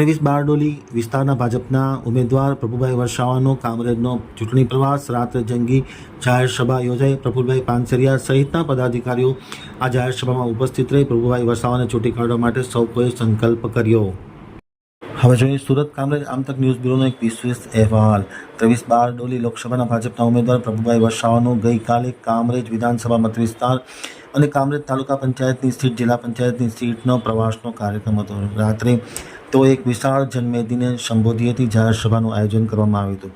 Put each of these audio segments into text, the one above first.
ત્રેવીસ બારડોલી વિસ્તારના ભાજપના ઉમેદવાર પ્રભુભાઈ વરસાવાનો કામરેજનો ચૂંટણી પ્રવાસ રાત્રે જંગી જાહેર સભા યોજાઈ. પ્રફુલભાઈ પાનસરિયા સહિતના પદાધિકારીઓ આ જાહેર સભામાં ઉપસ્થિત રહી પ્રભુભાઈ વરસાવાને ચૂંટી કાઢવા માટે સૌ કોઈ સંકલ્પ કર્યો. હવે જોઈએ સુરત કામરેજ આમતક ન્યૂઝ બ્યુરોનો એક વિશેષ અહેવાલ. ત્રેવીસ બારડોલી લોકસભાના ભાજપના ઉમેદવાર પ્રભુભાઈ વરસાવાનું ગઈકાલે કામરેજ વિધાનસભા મતવિસ્તાર અને કામરેજ તાલુકા પંચાયતની સીટ, જિલ્લા પંચાયતની સીટનો પ્રવાસનો કાર્યક્રમ હતો. રાત્રે તો એક વિશાળ જનમેદનીને સંબોધી હતી જાહેર આયોજન કરવામાં આવ્યું હતું.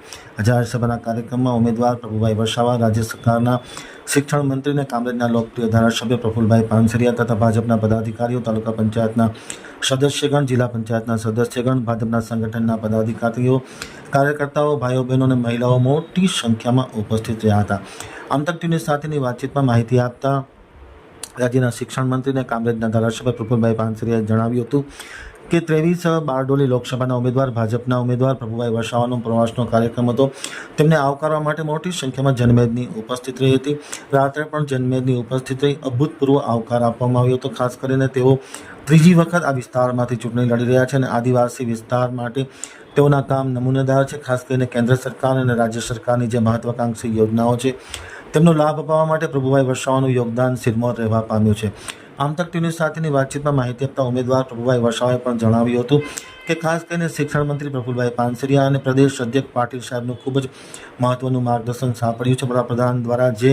જાહેરસભાના કાર્યક્રમમાં ઉમેદવાર પ્રભુભાઈ વસાવા, રાજ્ય સરકારના શિક્ષણ મંત્રી અને કામરેજના લોકપ્રિય ધારાસભ્ય પ્રફુલભાઈ પાનસરિયા તથા ભાજપના પદાધિકારીઓ, તાલુકા પંચાયતના સદસ્યગણ, જિલ્લા પંચાયતના સદસ્યગણ, ભાજપના સંગઠનના પદાધિકારીઓ, કાર્યકર્તાઓ ભાઈઓ બહેનો અને મહિલાઓ મોટી સંખ્યામાં ઉપસ્થિત રહ્યા હતા. આમતક ટીવી સાથેની વાતચીતમાં માહિતી આપતા રાજ્યના શિક્ષણ મંત્રી અને કામરેજના ધારાસભ્ય પ્રફુલભાઈ પાનસરિયાએ જણાવ્યું હતું કે ત્રેવીસ બારડોલી લોકસભાના ઉમેદવાર, ભાજપના ઉમેદવાર, પ્રભુભાઈ વસાવાનો પ્રવાસનો કાર્યક્રમ હતો. તેમને આવકારવા માટે મોટી સંખ્યામાં જનમેદની ઉપસ્થિત રહી હતી. રાત્રે પણ જનમેદની ઉપસ્થિત રહી. અભૂતપૂર્વ આવકાર આપવામાં આવ્યો હતો. ખાસ કરીને તેઓ ત્રીજી વખત આ વિસ્તારમાંથી ચૂંટણી લડી રહ્યા છે અને આદિવાસી વિસ્તાર માટે તેઓના કામ નમૂનેદાર છે. ખાસ કરીને કેન્દ્ર સરકાર અને રાજ્ય સરકારની જે મહત્વાકાંક્ષી યોજનાઓ છે, તેમનો લાભ અપાવવા માટે પ્રભુભાઈ વસાવાનું યોગદાન સિરમોર રહેવા પામ્યું છે. આમતક ટીવી સાથેની વાતચીતમાં માહિતી આપતા ઉમેદવાર પ્રભુભાઈ વસાવાએ પણ જણાવ્યું હતું કે ખાસ કરીને શિક્ષણ મંત્રી પ્રફુલભાઈ પાનસરિયા અને પ્રદેશ અધ્યક્ષ પાટીલ સાહેબનું ખૂબ જ મહત્વનું માર્ગદર્શન સાંપડ્યું છે. વડાપ્રધાન દ્વારા જે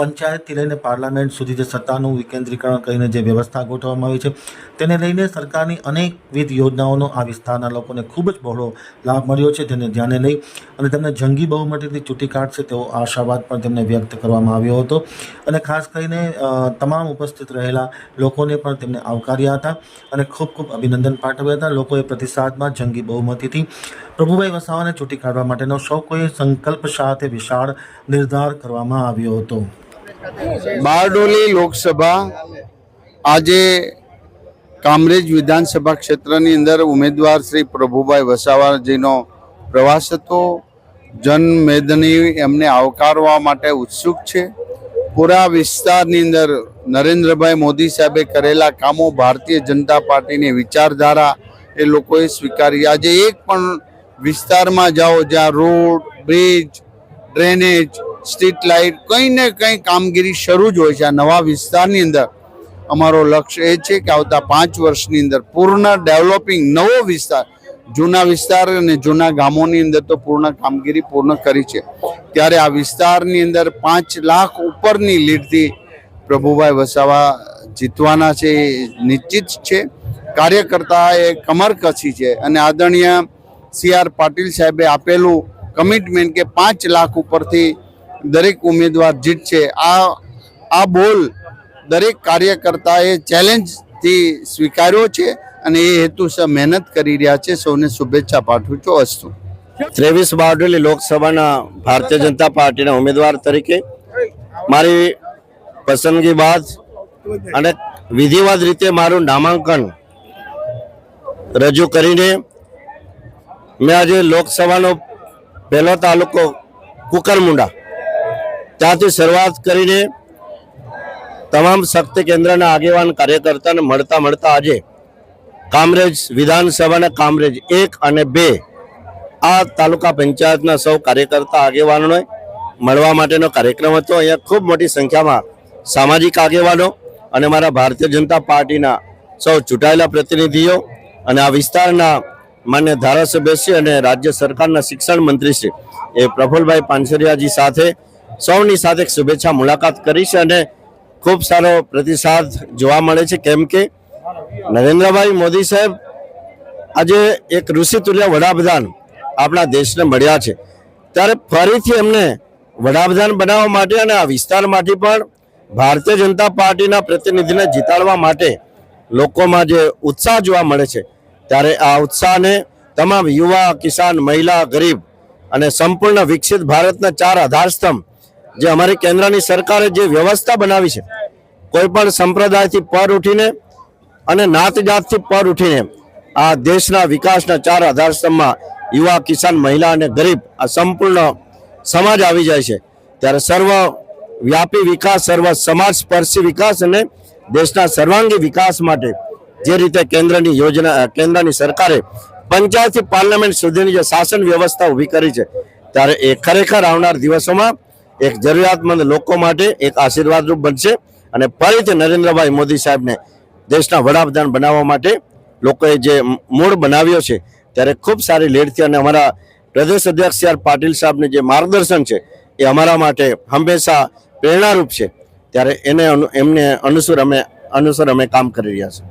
પંચાયતથી લઈને પાર્લામેન્ટ સુધી જે સત્તાનું વિકેન્દ્રીકરણ કરીને જે વ્યવસ્થા ગોઠવવામાં આવી છે, તેને લઈને સરકારની અનેકવિધ યોજનાઓનો આ વિસ્તારના લોકોને ખૂબ જ બહોળો લાભ મળ્યો છે તેને ધ્યાને લઈ અને તેમને જંગી બહુમતીથી ચૂંટી કાઢશે તેવો આશાવાદ પણ તેમને વ્યક્ત કરવામાં આવ્યો હતો. અને ખાસ કરીને તમામ ઉપસ્થિત રહેલા લોકોને પણ તેમને આવકાર્યા હતા અને ખૂબ ખૂબ અભિનંદન પાઠવ્યા હતા. લોકોએ પ્રતિસાદમાં જંગી બહુમતીથી પ્રભુભાઈ વસાવાને ચૂંટી કાઢવા માટેનો સૌ કોઈ સંકલ્પ સાથે વિશાળ નિર્ધાર કરવામાં આવ્યો હતો. બારડોલી લોકસભા આજે કામરેજ વિધાનસભા ક્ષેત્રની અંદર ઉમેદવાર શ્રી પ્રભુભાઈ વસાવાજીનો પ્રવાસ હતો. જનમેદની એમને આવકારવા માટે ઉત્સુક છે. પૂરા વિસ્તારની અંદર નરેન્દ્રભાઈ મોદી સાહેબે કરેલા કામો ભારતીય જનતા પાર્ટીની વિચારધારા એ લોકોએ સ્વીકારી. આજે એક પણ વિસ્તારમાં જાઓ જ્યાં road, bridge, drainage street light, કંઈ ને કંઈ કામગીરી શરૂ જ હોય છે. આ નવા વિસ્તારની અંદર અમારો લક્ષ્ય એ છે કે આવતા પાંચ વર્ષની અંદર પૂર્ણ ડેવલપિંગ નવો વિસ્તાર, જૂના વિસ્તાર અને જૂના ગામોની અંદર તો પૂર્ણ કામગીરી પૂર્ણ કરી છે. ત્યારે આ વિસ્તારની અંદર પાંચ લાખ ઉપરની લીડથી પ્રભુભાઈ વસાવા જીતવાના છે નિશ્ચિત છે. કાર્યકર્તા એ કમર કસી છે અને આદરણીય સી આર પાટીલ સાહેબે આપેલું કમિટમેન્ટ કે પાંચ લાખ ઉપરથી દરેક ઉમેદવાર જીતશે આ આ બોલ દરેક કાર્યકર્તાએ ચેલેન્જથી સ્વીકાર્યો છે અને એ હેતુસર મહેનત કરી રહ્યા છે. સૌને શુભેચ્છા પાઠવું છું. અસ્તુ. ત્રેવીસ બારડોલી લોકસભાના ભારતીય જનતા પાર્ટીના ઉમેદવાર તરીકે મારી પસંદગી બાદ અને વિધિવત રીતે મારું નામાંકન રજૂ કરીને મેં આજે લોકસભાનો પહેલો તાલુકો કુકરમુંડા ત્યાંથી શરૂઆત કરીને તમામ શક્તિ કેન્દ્રના આગેવાન કાર્યકર્તાને મળતા મળતા આજે કામરેજ વિધાનસભાના કામરેજ એક અને બે આ તાલુકા પંચાયતના સૌ કાર્યકર્તા આગેવાનોને મળવા માટેનો કાર્યક્રમ હતો. અહીંયા ખૂબ મોટી સંખ્યામાં સામાજિક આગેવાનો અને મારા ભારતીય જનતા પાર્ટીના સૌ ચૂંટાયેલા પ્રતિનિધિઓ અને આ વિસ્તારના માન્ય ધારાસભ્યશ્રી અને રાજ્ય સરકારના શિક્ષણ મંત્રી શ્રી એ પ્રફુલભાઈ પાનસરિયાજી સાથે સૌની સાથે શુભેચ્છા મુલાકાત કરી છે અને ખૂબ સારો પ્રતિસાદ જોવા મળે છે. કેમ કે નરેન્દ્રભાઈ મોદી સાહેબ આજે એક ઋષિતુલ્ય વડાપ્રધાન આપણા દેશને મળ્યા છે. ત્યારે ફરીથી એમને વડાપ્રધાન બનાવવા માટે અને આ વિસ્તારમાંથી પણ ભારતીય જનતા પાર્ટીના પ્રતિનિધિને જીતાડવા માટે લોકોમાં જે ઉત્સાહ જોવા મળે છે, ત્યારે આ ઉત્સાહને તમામ યુવા, કિસાન, મહિલા, ગરીબ અને સંપૂર્ણ વિકસિત ભારતના ચાર આધારસ્તંભ જે અમારી કેન્દ્રની સરકારે જે વ્યવસ્થા બનાવી છે કોઈપણ સંપ્રદાયથી પર ઉઠીને અને નાત જાતથી પર ઉઠીને આ દેશના વિકાસના ચાર આધારસ્તંભમાં યુવા, કિસાન, મહિલા અને ગરીબ આ સંપૂર્ણ સમાજ આવી જાય છે. ત્યારે સર્વ વ્યાપી વિકાસ, સર્વ સમાજ સ્પર્શી વિકાસ અને દેશના સર્વાંગી વિકાસ માટે જે રીતે કેન્દ્રની યોજના કેન્દ્રની સરકારે પંચાયતથી પાર્લામેન્ટ સુધીની જે શાસન વ્યવસ્થા ઊભી કરી છે, ત્યારે એ ખરેખર આવનાર દિવસોમાં એક જરૂરિયાતમંદ લોકો માટે એક આશીર્વાદરૂપ બનશે અને ફરીથી નરેન્દ્રભાઈ મોદી સાહેબને દેશના વડાપ્રધાન બનાવવા માટે લોકોએ જે મૂળ બનાવ્યો છે, ત્યારે ખૂબ સારી લીડથી અને અમારા પ્રદેશ અધ્યક્ષ સી આર પાટીલ સાહેબનું જે માર્ગદર્શન છે, એ અમારા માટે હંમેશા પ્રેરણારૂપ છે. ત્યારે એને એમને અનુસર અમે અનુસર અમે કામ કરી રહ્યા છીએ.